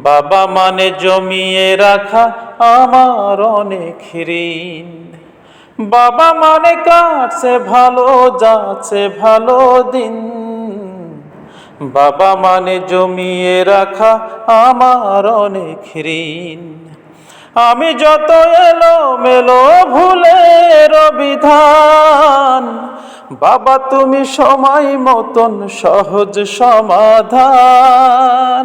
বাবা মানে জমিয়ে রাখা আমার অনেক ঋণ। বাবা মানে কাটছে ভালো, যাচ্ছে ভালো দিন। বাবা মানে জমিয়ে রাখা আমার অনেক ঋণ। আমি যত এলো মেলো ভুলের বিধান বাবা তুমি সময় মতন সহজ সমাধান।